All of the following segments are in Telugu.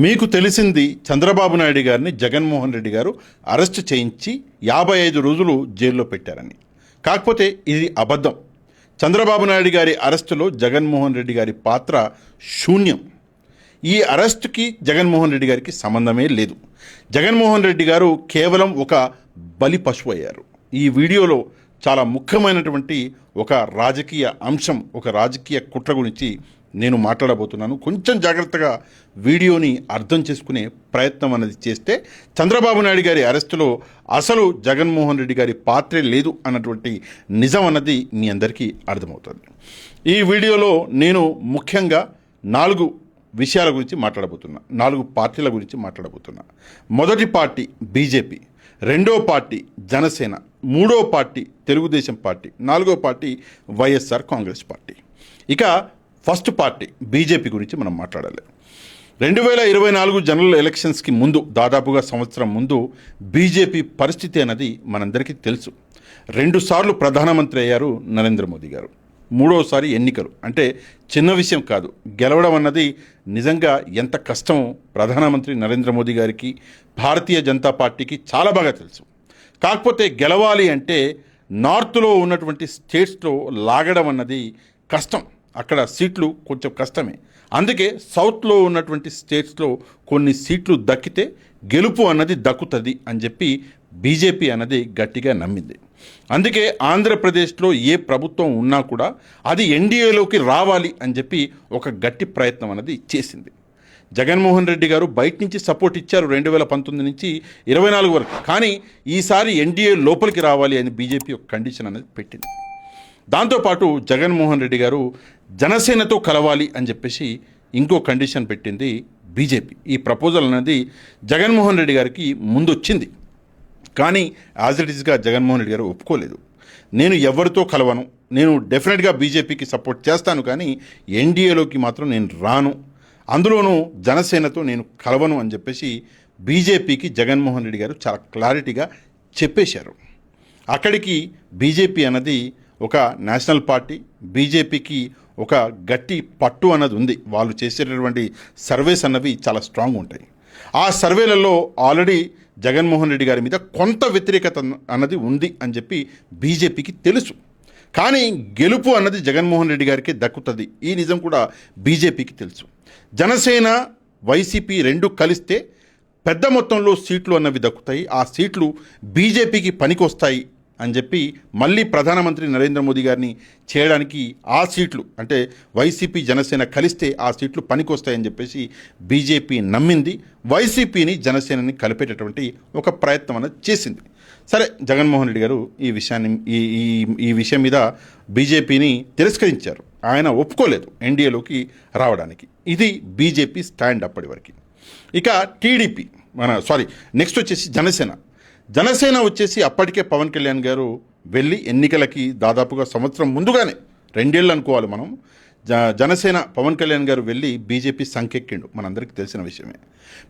మీకు తెలిసింది చంద్రబాబు నాయుడు గారిని జగన్మోహన్ రెడ్డి గారు అరెస్ట్ చేయించి యాభై ఐదు రోజులు జైల్లో పెట్టారని. కాకపోతే ఇది అబద్ధం. చంద్రబాబు నాయుడు గారి అరెస్టులో జగన్మోహన్ రెడ్డి గారి పాత్ర శూన్యం. ఈ అరెస్టుకి జగన్మోహన్ రెడ్డి గారికి సంబంధమే లేదు. జగన్మోహన్ రెడ్డి గారు కేవలం ఒక బలి పశువు అయ్యారు ఈ వీడియోలో చాలా ముఖ్యమైనటువంటి ఒక రాజకీయ అంశం ఒక రాజకీయ కుట్ర గురించి నేను మాట్లాడబోతున్నాను. కొంచెం జాగ్రత్తగా వీడియోని అర్థం చేసుకునే ప్రయత్నం అనేది చేస్తే చంద్రబాబు నాయుడు గారి అరెస్టులో అసలు జగన్మోహన్ రెడ్డి గారి పాత్రే లేదు అన్నటువంటి నిజం అన్నది మీ అందరికీ అర్థమవుతుంది. ఈ వీడియోలో నేను ముఖ్యంగా నాలుగు విషయాల గురించి మాట్లాడబోతున్నా. నాలుగు పార్టీల గురించి మాట్లాడబోతున్నా. మొదటి పార్టీ బీజేపీ రెండో పార్టీ జనసేన మూడో పార్టీ తెలుగుదేశం పార్టీ నాలుగో పార్టీ వైఎస్ఆర్ కాంగ్రెస్ పార్టీ. ఇక ఫస్ట్ పార్టీ బీజేపీ గురించి మనం మాట్లాడాలి. రెండు వేల ఇరవై నాలుగు జనరల్ ఎలక్షన్స్కి ముందు దాదాపుగా సంవత్సరం ముందు బీజేపీ పరిస్థితి అన్నది మనందరికీ తెలుసు. రెండుసార్లు ప్రధానమంత్రి అయ్యారు నరేంద్ర మోదీ గారు. మూడోసారి ఎన్నికలు. అంటే చిన్న విషయం కాదు. గెలవడం అన్నది నిజంగా ఎంత కష్టమో ప్రధానమంత్రి నరేంద్ర మోదీ గారికి భారతీయ జనతా పార్టీకి చాలా బాగా తెలుసు. కాకపోతే గెలవాలి అంటే నార్త్లో ఉన్నటువంటి స్టేట్స్లో లాగడం అన్నది కష్టం. అక్కడ సీట్లు కొంచెం కష్టమే. అందుకే సౌత్లో ఉన్నటువంటి స్టేట్స్లో కొన్ని సీట్లు దక్కితే గెలుపు అన్నది దక్కుతుంది అని చెప్పి బీజేపీ అన్నది గట్టిగా నమ్మింది. అందుకే ఆంధ్రప్రదేశ్లో ఏ ప్రభుత్వం ఉన్నా కూడా అది ఎన్డీఏలోకి రావాలి అని చెప్పి ఒక గట్టి ప్రయత్నం అన్నది చేసింది. జగన్మోహన్ రెడ్డి గారు బయట నుంచి సపోర్ట్ ఇచ్చారు రెండు వేల పంతొమ్మిది నుంచి ఇరవై నాలుగు వరకు. కానీ ఈసారి ఎన్డీఏ లోపలికి రావాలి అని బీజేపీ ఒక కండిషన్ అనేది పెట్టింది. దాంతోపాటు జగన్మోహన్ రెడ్డి గారు జనసేనతో కలవాలి అని చెప్పేసి ఇంకో కండిషన్ పెట్టింది బీజేపీ. ఈ ప్రపోజల్ అనేది జగన్మోహన్ రెడ్డి గారికి ముందు వచ్చింది కానీ యాజ్ ఇట్ ఈస్గా జగన్మోహన్ రెడ్డి గారు ఒప్పుకోలేదు. నేను ఎవరితో కలవను? నేను డెఫినెట్గా బీజేపీకి సపోర్ట్ చేస్తాను కానీ ఎన్డీఏలోకి మాత్రం నేను రాను. అందులోనూ జనసేనతో నేను కలవను అని చెప్పేసి బీజేపీకి జగన్మోహన్ రెడ్డి గారు చాలా క్లారిటీగా చెప్పేశారు. అక్కడికి బీజేపీ అన్నది ఒక నేషనల్ పార్టీ బీజేపీకి ఒక గట్టి పట్టు అన్నది ఉంది. వాళ్ళు చేసేటటువంటి సర్వేస్ అన్నవి చాలా స్ట్రాంగ్ ఉంటాయి. ఆ సర్వేలలో ఆల్రెడీ జగన్మోహన్ రెడ్డి గారి మీద కొంత వ్యతిరేకత అన్నది ఉంది అని చెప్పి బీజేపీకి తెలుసు. కానీ గెలుపు అన్నది జగన్మోహన్ రెడ్డి గారికి దక్కుతుంది. ఈ నిజం కూడా బీజేపీకి తెలుసు. జనసేన వైసీపీ రెండు కలిస్తే పెద్ద మొత్తంలో సీట్లు అన్నవి దక్కుతాయి. ఆ సీట్లు బీజేపీకి పనికొస్తాయి అని చెప్పి మళ్ళీ ప్రధానమంత్రి నరేంద్ర మోదీ గారిని చేయడానికి ఆ సీట్లు అంటే వైసీపీ జనసేన కలిస్తే ఆ సీట్లు పనికొస్తాయని చెప్పేసి బీజేపీ నమ్మింది. వైసీపీని జనసేనని కలిపేటటువంటి ఒక ప్రయత్నం అనేది చేసింది. సరే జగన్మోహన్ రెడ్డి గారు ఈ విషయాన్ని ఈ ఈ ఈ విషయం మీద బీజేపీని తిరస్కరించారు. ఆయన ఒప్పుకోలేదు ఎన్డీఏలోకి రావడానికి. ఇది బీజేపీ స్టాండ్ అప్పటి వరకు. ఇక టీడీపీ మన సారీ నెక్స్ట్ వచ్చేసి జనసేన. జనసేన వచ్చేసి అప్పటికే పవన్ కళ్యాణ్ గారు వెళ్ళి ఎన్నికలకి దాదాపుగా సంవత్సరం ముందుగానే రెండేళ్ళు అనుకోవాలి మనం. జ జనసేన పవన్ కళ్యాణ్ గారు వెళ్ళి బీజేపీ సంకెక్కిండు. మనందరికీ తెలిసిన విషయమే.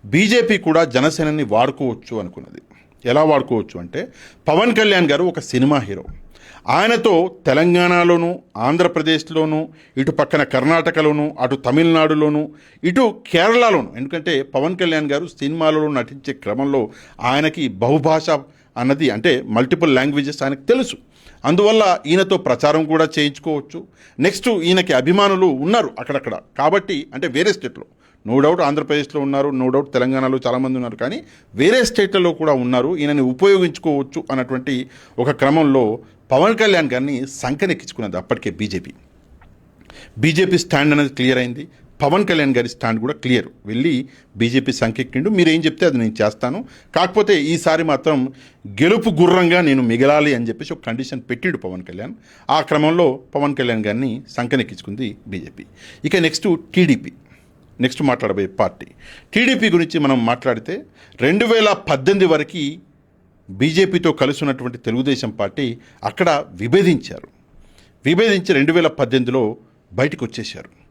బీజేపీ కూడా జనసేనని వాడుకోవచ్చు అనుకున్నది. ఎలా వాడుకోవచ్చు అంటే పవన్ కళ్యాణ్ గారు ఒక సినిమా హీరో. ఆయనతో తెలంగాణలోను ఆంధ్రప్రదేశ్లోను ఇటు పక్కన కర్ణాటకలోను అటు తమిళనాడులోను ఇటు కేరళలోను ఎందుకంటే పవన్ కళ్యాణ్ గారు సినిమాలలో నటించే క్రమంలో ఆయనకి బహుభాష అన్నది అంటే మల్టిపుల్ లాంగ్వేజెస్ ఆయనకు తెలుసు. అందువల్ల ఈయనతో ప్రచారం కూడా చేయించుకోవచ్చు. నెక్స్ట్ ఈయనకి అభిమానులు ఉన్నారు అక్కడక్కడ. కాబట్టి అంటే వేరే స్టేట్లో నో డౌట్ ఆంధ్రప్రదేశ్లో ఉన్నారు నో డౌట్ తెలంగాణలో చాలామంది ఉన్నారు. కానీ వేరే స్టేట్లలో కూడా ఉన్నారు. ఈయనని ఉపయోగించుకోవచ్చు అన్నటువంటి ఒక క్రమంలో పవన్ కళ్యాణ్ గారిని సంకనెక్కించుకున్నది అప్పటికే బీజేపీ. బీజేపీ స్టాండ్ అనేది క్లియర్ అయింది. పవన్ కళ్యాణ్ గారి స్టాండ్ కూడా క్లియర్. వెళ్ళి బీజేపీ సంకెక్కిండు. మీరు ఏం చెప్తే అది నేను చేస్తాను. కాకపోతే ఈసారి మాత్రం గెలుపు గుర్రంగా నేను మిగలాలి అని చెప్పేసి ఒక కండిషన్ పెట్టిండు పవన్ కళ్యాణ్. ఆ క్రమంలో పవన్ కళ్యాణ్ గారిని సంకనెక్కించుకుంది బీజేపీ. ఇక నెక్స్ట్ టీడీపీ. నెక్స్ట్ మాట్లాడబోయే పార్టీ. టీడీపీ గురించి మనం మాట్లాడితే రెండు వేల పద్దెనిమిది వరకు బీజేపీతో కలుసున్నటువంటి తెలుగుదేశం పార్టీ అక్కడ విభేదించారు. విభేదించి రెండు వేల పద్దెనిమిదిలో బయటకు వచ్చేశారు.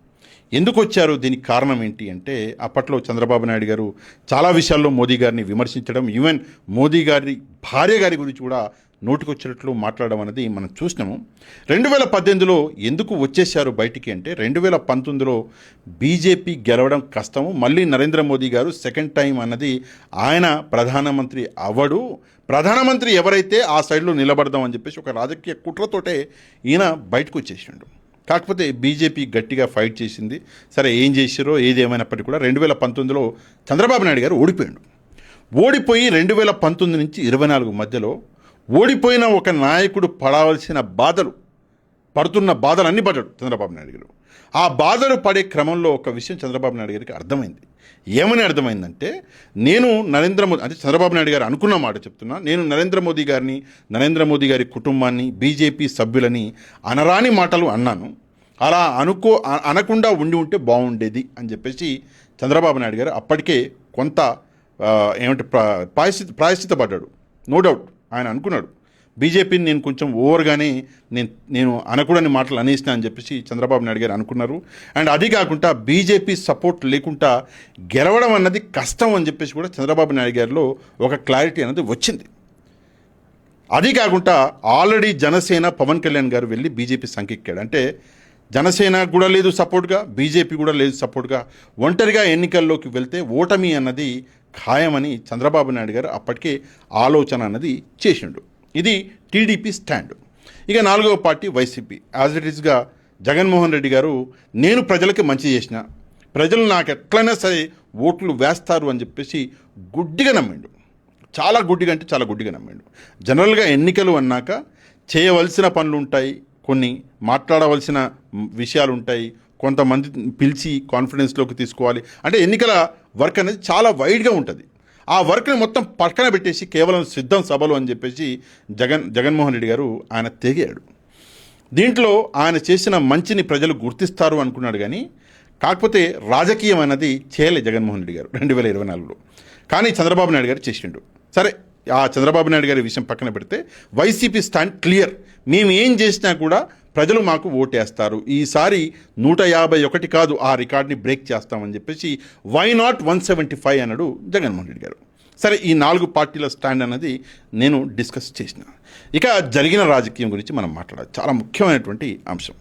ఎందుకు వచ్చారు దీనికి కారణం ఏంటి అంటే అప్పట్లో చంద్రబాబు నాయుడు గారు చాలా విషయాల్లో మోదీ గారిని విమర్శించడం ఈవెన్ మోదీ గారి భార్య గారి గురించి కూడా నోటికొచ్చినట్లు మాట్లాడడం అనేది మనం చూసినాము. రెండు వేల పద్దెనిమిదిలో ఎందుకు వచ్చేసారు బయటికి అంటే రెండు వేల పంతొమ్మిదిలో బీజేపీ గెలవడం కష్టము మళ్ళీ నరేంద్ర మోదీ గారు సెకండ్ టైం అన్నది ఆయన ప్రధానమంత్రి అవ్వడు. ప్రధానమంత్రి ఎవరైతే ఆ సైడ్లో నిలబడదాం అని చెప్పేసి ఒక రాజకీయ కుట్రతోటే ఈయన బయటకు వచ్చేసిండు. కాకపోతే బీజేపీ గట్టిగా ఫైట్ చేసింది. సరే ఏం చేసారో ఏది కూడా రెండు వేల పంతొమ్మిదిలో చంద్రబాబు నాయుడు గారు ఓడిపోయాడు. ఓడిపోయి రెండు వేల పంతొమ్మిది నుంచి ఇరవై నాలుగు మధ్యలో ఓడిపోయిన ఒక నాయకుడు పడవలసిన బాధలు పడుతున్న బాధలు అన్ని పడ్డాడు చంద్రబాబు నాయుడు గారు. ఆ బాధలు పడే క్రమంలో ఒక విషయం చంద్రబాబు నాయుడు గారికి అర్థమైంది. ఏమని అర్థమైందంటే నేను నరేంద్ర మోదీ అంటే చంద్రబాబు నాయుడు గారు అనుకున్న మాట చెప్తున్నా నేను నరేంద్ర మోదీ గారిని నరేంద్ర మోదీ గారి కుటుంబాన్ని బీజేపీ సభ్యులని అనరాని మాటలు అన్నాను. అలా అనుకో అనకుండా ఉండి ఉంటే బాగుండేది అని చెప్పేసి చంద్రబాబు నాయుడు గారు అప్పటికే కొంత ఏమంటే ప్రాయశ్చిత ప్రాయశ్చిత పడ్డాడు నో డౌట్ ఆయన అనుకున్నాడు. బీజేపీని నేను కొంచెం ఓవర్గానే నేను నేను అనకూడని మాటలు అనేసిన అని చెప్పేసి చంద్రబాబు నాయుడు గారు అనుకున్నారు. అండ్ అది కాకుండా బీజేపీ సపోర్ట్ లేకుండా గెలవడం అన్నది కష్టం అని చెప్పేసి కూడా చంద్రబాబు నాయుడు గారిలో ఒక క్లారిటీ అనేది వచ్చింది. అది కాకుండా ఆల్రెడీ జనసేన పవన్ కళ్యాణ్ గారు వెళ్ళి బీజేపీ సంకెక్కాడు. అంటే జనసేన కూడా లేదు సపోర్ట్గా బీజేపీ కూడా లేదు సపోర్ట్గా. ఒంటరిగా ఎన్నికల్లోకి వెళ్తే ఓటమి అన్నది ఖాయమని చంద్రబాబు నాయుడు గారు అప్పటికే ఆలోచన అన్నది చేసిండు. ఇది టీడీపీ స్టాండ్. ఇక నాలుగవ పార్టీ వైసీపీ. యాజ్ ఇట్ ఈస్గా జగన్మోహన్ రెడ్డి గారు నేను ప్రజలకి మంచి చేసిన ప్రజలు నాకు ఎట్లయినా సరే ఓట్లు వేస్తారు అని చెప్పేసి గుడ్డిగా నమ్మిండు. చాలా గుడ్డిగా అంటే చాలా గుడ్డిగా నమ్మిండు. జనరల్గా ఎన్నికలు అన్నాక చేయవలసిన పనులు ఉంటాయి కొన్ని మాట్లాడవలసిన విషయాలు ఉంటాయి కొంతమంది పిలిచి కాన్ఫిడెన్స్లోకి తీసుకోవాలి. అంటే ఎన్నికల వర్క్ అనేది చాలా వైడ్గా ఉంటుంది. ఆ వర్క్ని మొత్తం పక్కన పెట్టేసి కేవలం సిద్ధం సభలు అని చెప్పేసి జగన్ జగన్మోహన్ రెడ్డి గారు ఆయన తెగాడు. దీంట్లో ఆయన చేసిన మంచిని ప్రజలు గుర్తిస్తారు అనుకున్నాడు కానీ కాకపోతే రాజకీయం అన్నది చేయలే జగన్మోహన్ రెడ్డి గారు రెండు వేల ఇరవై నాలుగులో. కానీ చంద్రబాబు నాయుడు గారు చేసిండు. సరే ఆ చంద్రబాబు నాయుడు గారి విషయం పక్కన పెడితే వైసీపీ స్టాండ్ క్లియర్. మేము ఏం చేసినా కూడా ప్రజలు మాకు ఓటేస్తారు. ఈసారి నూట యాభై ఒకటి కాదు ఆ రికార్డ్ని బ్రేక్ చేస్తామని చెప్పేసి why not one seventy five అన్నాడు జగన్మోహన్ రెడ్డి గారు. సరే ఈ నాలుగు పార్టీల స్టాండ్ అన్నది నేను డిస్కస్ చేసిన. ఇక జరిగిన రాజకీయం గురించి మనం మాట్లాడాలి. చాలా ముఖ్యమైనటువంటి అంశం.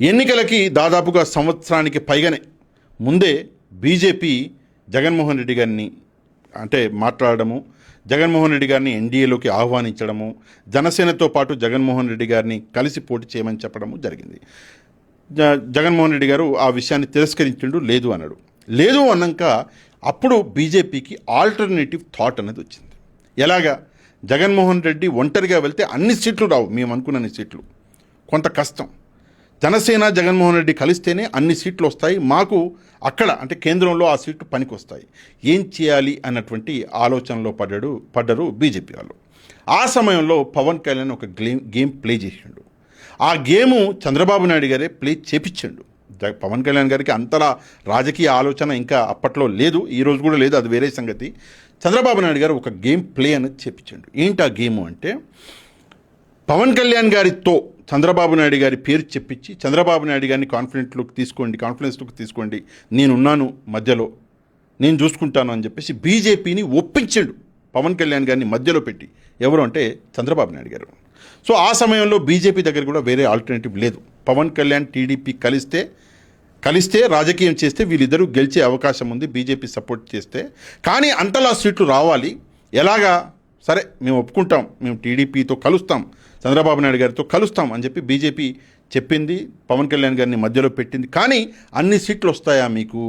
ఎన్నికలకి దాదాపుగా సంవత్సరానికి పైగానే ముందే బీజేపీ జగన్మోహన్ రెడ్డి గారిని అంటే మాట్లాడడము జగన్మోహన్ రెడ్డి గారిని ఎన్డీఏలోకి ఆహ్వానించడము జనసేనతో పాటు జగన్మోహన్ రెడ్డి గారిని కలిసి పోటీ చేయమని చెప్పడము జరిగింది. జ- జగన్మోహన్ రెడ్డి గారు ఆ విషయాన్ని తిరస్కరించిండు లేదు అన్నాడు. లేదు అన్నాక అప్పుడు బీజేపీకి ఆల్టర్నేటివ్ థాట్ అనేది వచ్చింది. ఎలాగా? జగన్మోహన్ రెడ్డి ఒంటరిగా వెళ్తే అన్ని సీట్లు రావు మేము అనుకున్న సీట్లు. కొంత కష్టం. జనసేన జగన్మోహన్ రెడ్డి కలిస్తేనే అన్ని సీట్లు వస్తాయి. మాకు అక్కడ అంటే కేంద్రంలో ఆ సీట్లు పనికి వస్తాయి ఏం చేయాలి అన్నటువంటి ఆలోచనలో పడ్డాడు పడ్డరు బీజేపీ వాళ్ళు. ఆ సమయంలో పవన్ కళ్యాణ్ ఒక గేమ్ గేమ్ ప్లే చేసిండు. ఆ గేము చంద్రబాబు నాయుడు గారే ప్లే చేపించండు. పవన్ కళ్యాణ్ గారికి అంతలా రాజకీయ ఆలోచన ఇంకా అప్పట్లో లేదు ఈ రోజు కూడా లేదు అది వేరే సంగతి. చంద్రబాబు నాయుడు గారు ఒక గేమ్ ప్లే అనేది చేపించండు. ఏంటి ఆ గేము అంటే పవన్ కళ్యాణ్ గారితో చంద్రబాబు నాయుడు గారి పేరు చెప్పించి చంద్రబాబు నాయుడు గారిని కాన్ఫిడెంట్లోకి తీసుకోండి కాన్ఫిడెన్స్లోకి తీసుకోండి. నేనున్నాను మధ్యలో నేను చూసుకుంటాను అని చెప్పేసి బీజేపీని ఒప్పించాడు పవన్ కళ్యాణ్ గారిని మధ్యలో పెట్టి. ఎవరు అంటే చంద్రబాబు నాయుడు గారు. సో ఆ సమయంలో బీజేపీ దగ్గర కూడా వేరే ఆల్టర్నేటివ్ లేదు. పవన్ కళ్యాణ్ టీడీపీ కలిస్తే కలిస్తే రాజకీయం చేస్తే వీళ్ళిద్దరూ గెలిచే అవకాశం ఉంది బీజేపీ సపోర్ట్ చేస్తే. కానీ అంతలా సీట్లు రావాలి. ఎలాగా? సరే మేము ఒప్పుకుంటాం మేము టీడీపీతో కలుస్తాం చంద్రబాబు నాయుడు గారితో కలుస్తాం అని చెప్పి బీజేపీ చెప్పింది పవన్ కళ్యాణ్ గారిని మధ్యలో పెట్టింది. కానీ అన్ని సీట్లు వస్తాయా మీకు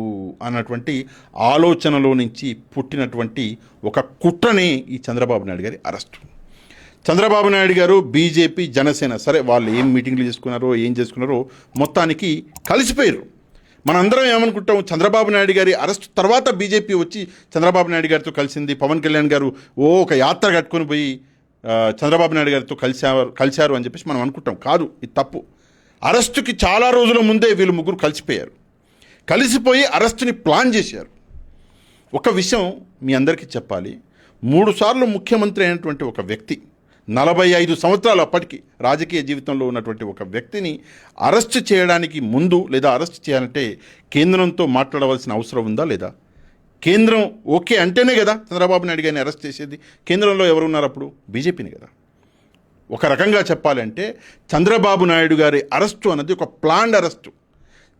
అన్నటువంటి ఆలోచనలో నుంచి పుట్టినటువంటి ఒక కుట్రనే ఈ చంద్రబాబు నాయుడు గారి అరెస్టు. చంద్రబాబు నాయుడు గారు బీజేపీ జనసేన సరే వాళ్ళు ఏం మీటింగ్లు చేసుకున్నారో ఏం చేసుకున్నారో మొత్తానికి కలిసిపోయారు మనందరం ఏమనుకుంటాం? చంద్రబాబు నాయుడు గారి అరెస్ట్ తర్వాత బీజేపీ వచ్చి చంద్రబాబు నాయుడు గారితో కలిసింది. పవన్ కళ్యాణ్ గారు ఓ ఒక యాత్ర కట్టుకొని పోయి చంద్రబాబు నాయుడు గారితో కలిశారు కలిశారు అని చెప్పేసి మనం అనుకుంటాం. కాదు ఇది తప్పు. అరెస్టుకి చాలా రోజుల ముందే వీళ్ళు ముగ్గురు కలిసిపోయారు. కలిసిపోయి అరెస్టుని ప్లాన్ చేశారు. ఒక విషయం మీ అందరికీ చెప్పాలి. మూడు సార్లు ముఖ్యమంత్రి అయినటువంటి ఒక వ్యక్తి నలభై ఐదు సంవత్సరాలు అప్పటికి రాజకీయ జీవితంలో ఉన్నటువంటి ఒక వ్యక్తిని అరెస్ట్ చేయడానికి ముందు లేదా అరెస్ట్ చేయాలంటే కేంద్రంతో మాట్లాడవలసిన అవసరం ఉందా లేదా? కేంద్రం ఓకే అంటేనే కదా చంద్రబాబు నాయుడు గారిని అరెస్ట్ చేసేది. కేంద్రంలో ఎవరు ఉన్నారు అప్పుడు? బీజేపీని కదా. ఒక రకంగా చెప్పాలంటే చంద్రబాబు నాయుడు గారి అరెస్టు అన్నది ఒక planned arrest.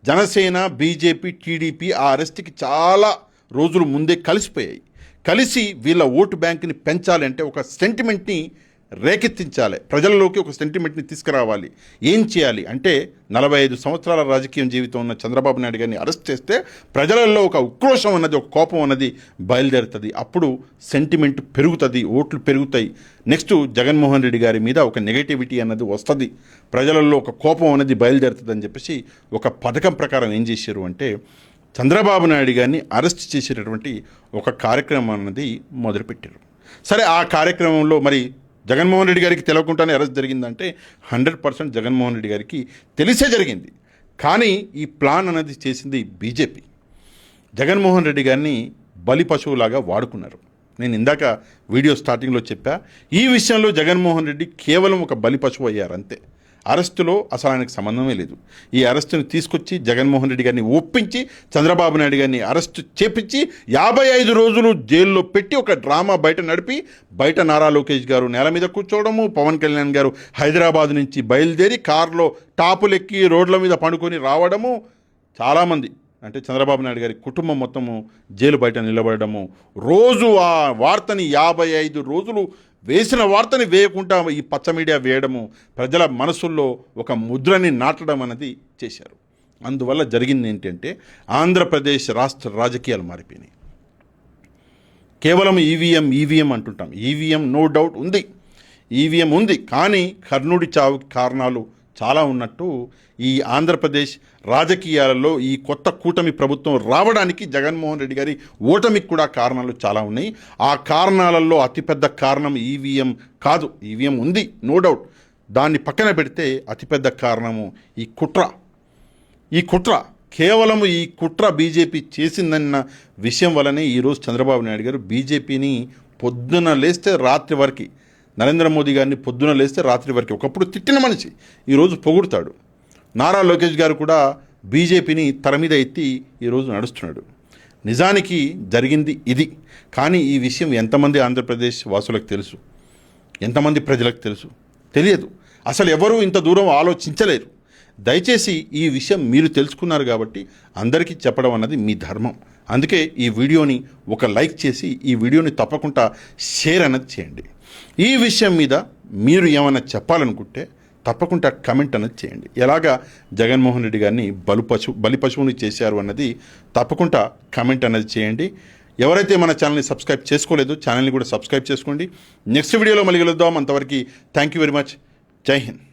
Janasena BJP TDP ఆ అరెస్ట్కి చాలా రోజులు ముందే కలిసిపోయాయి. కలిసి వీళ్ళ ఓటు బ్యాంక్ని పెంచాలంటే ఒక సెంటిమెంట్ని రేకెత్తించాలి. ప్రజల్లోకి ఒక సెంటిమెంట్ని తీసుకురావాలి. ఏం చేయాలి? అంటే నలభై ఐదు సంవత్సరాల రాజకీయం జీవితం ఉన్న చంద్రబాబు నాయుడు గారిని అరెస్ట్ చేస్తే ప్రజలలో ఒక ఉక్రోషం అన్నది ఒక కోపం అన్నది బయలుదేరుతుంది. అప్పుడు సెంటిమెంట్ పెరుగుతుంది ఓట్లు పెరుగుతాయి. నెక్స్ట్ జగన్మోహన్ రెడ్డి గారి మీద ఒక నెగటివిటీ అన్నది వస్తుంది. ప్రజలలో ఒక కోపం అనేది బయలుదేరుతుంది అని చెప్పేసి ఒక పథకం ప్రకారం ఏం చేశారు అంటే చంద్రబాబు నాయుడు గారిని అరెస్ట్ చేసేటటువంటి ఒక కార్యక్రమం అన్నది మొదలుపెట్టారు. సరే ఆ కార్యక్రమంలో మరి జగన్మోహన్ రెడ్డి గారికి తెలియకుండానే అరెస్ట్ జరిగిందంటే హండ్రెడ్ పర్సెంట్ జగన్మోహన్ రెడ్డి గారికి తెలిసే జరిగింది. కానీ ఈ ప్లాన్ అనేది చేసింది బీజేపీ. జగన్మోహన్ రెడ్డి గారిని బలి పశువులాగా వాడుకున్నారు. నేను ఇందాక వీడియో స్టార్టింగ్లో చెప్పా ఈ విషయంలో జగన్మోహన్ రెడ్డి కేవలం ఒక బలి పశువు అయ్యారు అంతే అరెస్టులో అసలు ఆయనకు సంబంధమే లేదు. ఈ అరెస్టుని తీసుకొచ్చి జగన్మోహన్ రెడ్డి గారిని ఒప్పించి చంద్రబాబు నాయుడు గారిని అరెస్టు చేపించి యాభై ఐదు రోజులు జైల్లో పెట్టి ఒక డ్రామా బయట నడిపి బయట నారా లోకేష్ గారు నేల మీద కూర్చోవడము పవన్ కళ్యాణ్ గారు హైదరాబాద్ నుంచి బయలుదేరి కారులో టాపులెక్కి రోడ్ల మీద పండుకొని రావడము చాలామంది అంటే చంద్రబాబు నాయుడు గారి కుటుంబం మొత్తము జైలు బయట నిలబడము రోజు ఆ వార్తని యాభై ఐదు రోజులు వేసిన వార్తని వేయకుండా ఈ పచ్చ మీడియా వేయడము ప్రజల మనసుల్లో ఒక ముద్రని నాటడం అనేది చేశారు. అందువల్ల జరిగింది ఏంటంటే ఆంధ్రప్రదేశ్ రాష్ట్ర రాజకీయాలు మారిపోయినాయి. కేవలం ఈవీఎం ఈవీఎం అంటుంటాం. ఈవీఎం నో డౌట్ ఉంది. ఈవీఎం ఉంది. కానీ కర్ణుడి చావుకి కారణాలు చాలా ఉన్నట్టు ఈ ఆంధ్రప్రదేశ్ రాజకీయాలలో ఈ కొత్త కూటమి ప్రభుత్వం రావడానికి జగన్మోహన్ రెడ్డి గారి ఓటమికి కూడా కారణాలు చాలా ఉన్నాయి. ఆ కారణాలలో అతిపెద్ద కారణం ఈవీఎం కాదు. ఈవీఎం ఉంది నో డౌట్. దాన్ని పక్కన పెడితే అతిపెద్ద కారణము ఈ కుట్ర. ఈ కుట్ర. కేవలం ఈ కుట్ర బీజేపీ చేసిందన్న విషయం వలనే ఈరోజు చంద్రబాబు నాయుడు గారు బీజేపీని పొద్దున లేస్తే రాత్రి వరకు నరేంద్ర మోదీ గారిని పొద్దున లేస్తే రాత్రి వరకు. ఒకప్పుడు తిట్టిన మనిషి. ఈరోజు పొగుడుతాడు. నారా లోకేష్ గారు కూడా బీజేపీని తరమీద ఎత్తి ఈరోజు నడుస్తున్నాడు. నిజానికి జరిగింది ఇది. కానీ ఈ విషయం ఎంతమంది ఆంధ్రప్రదేశ్ వాసులకు తెలుసు? ఎంతమంది ప్రజలకు తెలుసు? తెలియదు. అసలు ఎవరూ ఇంత దూరం ఆలోచించలేరు. దయచేసి ఈ విషయం మీరు తెలుసుకున్నారు కాబట్టి అందరికీ చెప్పడం అన్నది మీ ధర్మం. అందుకే ఈ వీడియోని ఒక లైక్ చేసి ఈ వీడియోని తప్పకుండా షేర్ అన్నది చేయండి. ఈ విషయం మీద మీరు ఏమైనా చెప్పాలనుకుంటే తప్పకుండా కమెంట్ అనేది చేయండి. ఎలాగా జగన్మోహన్ రెడ్డి గారిని బలు పశు బలి పశువుని చేశారు అన్నది తప్పకుండా కమెంట్ అనేది చేయండి. ఎవరైతే మన ఛానల్ని సబ్స్క్రైబ్ చేసుకోలేదో ఛానల్ని కూడా సబ్స్క్రైబ్ చేసుకోండి. నెక్స్ట్ వీడియోలో మళ్ళీ కలుద్దాం. అంతవరకు థ్యాంక్ యూ వెరీ మచ్ జై హింద్.